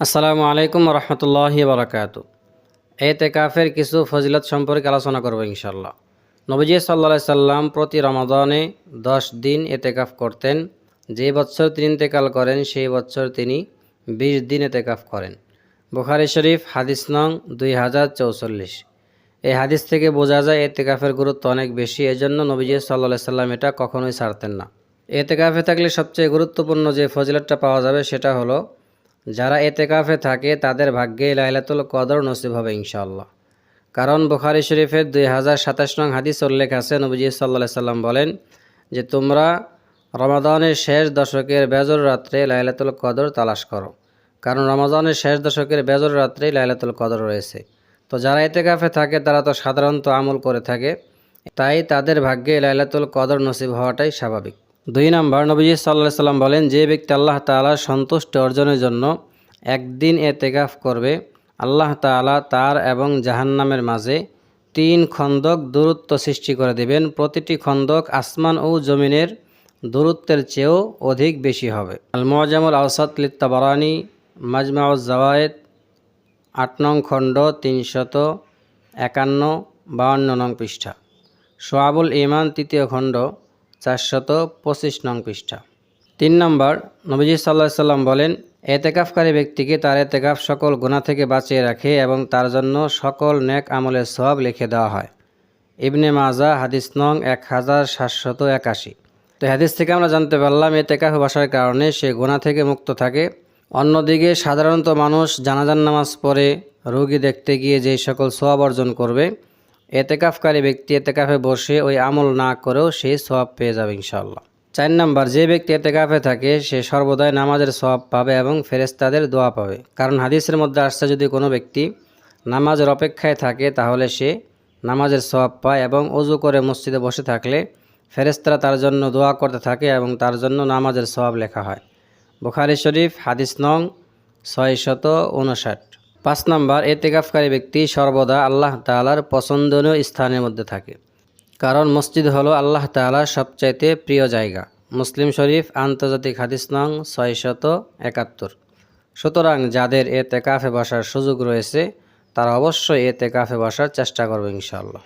আসসালামু আলাইকুম রহমতুল্লাহি বারাকাত। এতেকাফের কিছু ফজিলত সম্পর্কে আলোচনা করব ইনশাল্লাহ নবীজি সাল্লা সাল্লাম প্রতি রমাদানে দশ দিন এতেকাফ করতেন। যে বছর তিনি ইন্তেকাল করেন, সেই বছর তিনি বিশ দিন এতেকাফ করেন। বুখারি শরীফ, হাদিস নং দুই হাজার চৌচল্লিশ। এই হাদিস থেকে বোঝা যায় এতেকাফের গুরুত্ব অনেক বেশি, এজন্য নবীজি সাল্লা সাল্লাম এটা কখনোই ছাড়তেন না। এতেকাফে থাকলে সবচেয়ে গুরুত্বপূর্ণ যে ফজিলতটা পাওয়া যাবে সেটা হলো যারা এতেকাফে থাকে, তাদের ভাগ্যে লাইলাতুল কদর নসিব হবে ইনশাআল্লাহ। কারণ বুখারি শরীফের দুই হাজার সাতাশ নং হাদিস উল্লেখ আছে, নবীজি সাল্লাহ সাল্লাম বলেন যে, তোমরা রমাদানের শেষ দশকের বেজর রাত্রে লাইলাতুল কদর তালাশ করো। কারণ রমাদানের শেষ দশকের বেজর রাত্রেই লাইলাতুল কদর রয়েছে। তো যারা এতেকাফে থাকে, তারা তো সাধারণত আমল করে থাকে। তাই তাদের ভাগ্যে লাইলাতুল কদর নসিব হওয়াটাই স্বাভাবিক। দুই নম্বর নবীজি সাল্লাহ সাল্লাম বলেন, যে ব্যক্তি আল্লাহ তালার সন্তুষ্টি অর্জনের জন্য একদিন এ এতেকাফ করবে, আল্লাহ তাআলা তার এবং জাহান্নামের মাঝে তিন খন্দক দূরত্ব সৃষ্টি করে দেবেন। প্রতিটি খন্দক আসমান ও জমিনের দূরত্বের চেয়েও অধিক বেশি হবে। আল মোয়াজামুল আওসাদ লিত্তাবারানি, মাজমাউজ জাওয়ায়েদ, আট নং খণ্ড, তিনশত একান্ন, বাউন্ন নং পৃষ্ঠা। সোয়াবুল ইমান তৃতীয় খণ্ড চারশত পঁচিশ নং পৃষ্ঠা। তিন নম্বর, নবীজি সাল্লাহ সাল্লাম বলেন, এতেকাফকারী ব্যক্তিকে তার এতেকাফ সকল গুণা থেকে বাঁচিয়ে রাখে এবং তার জন্য সকল নেক আমলের সব লিখে দেওয়া হয়। ইবনে মাজা হাদিস নং এক হাজার সাতশত একাশি। তো হাদিস থেকে আমরা জানতে পারলাম, এতেকাফ বাসার কারণে সে গুণা থেকে মুক্ত থাকে। অন্যদিকে, সাধারণত মানুষ জানাজান নামাজ পড়ে, রোগী দেখতে গিয়ে যেই সকল সোয়াব অর্জন করবে এতেকাফকারী ব্যক্তি এতেকাফে বসে ওই আমল না করেও সে সব পেয়ে যাবে ইনশাল্লাহ চার নাম্বার, যে ব্যক্তি এতেকাফে থাকে, সে সর্বদাই নামাজের সব পাবে এবং ফেরেস্তাদের দোয়া পাবে। কারণ হাদিসের মধ্যে আসছে, যদি কোনো ব্যক্তি নামাজের অপেক্ষায় থাকে, তাহলে সে নামাজের সব পায় এবং অজু করে মসজিদে বসে থাকলে ফেরেস্তারা তার জন্য দোয়া করতে থাকে এবং তার জন্য নামাজের সব লেখা হয়। বুখারি শরীফ, হাদিস নং ছয় শত উনষাট পাঁচ নম্বর, এতেকাফকারী ব্যক্তি সর্বদা আল্লাহ তালার পছন্দনীয় স্থানের মধ্যে থাকে। কারণ মসজিদ হলো আল্লাহ তালার সবচাইতে প্রিয় জায়গা। মুসলিম শরীফ, আন্তর্জাতিক হাদিস নং ছয়শত একাত্তর। সুতরাং যাদের এতেকাফে তেকাফে বসার সুযোগ রয়েছে, তারা অবশ্যই এতেকাফে তেকাফে বসার চেষ্টা করবে ইনশাআল্লাহ।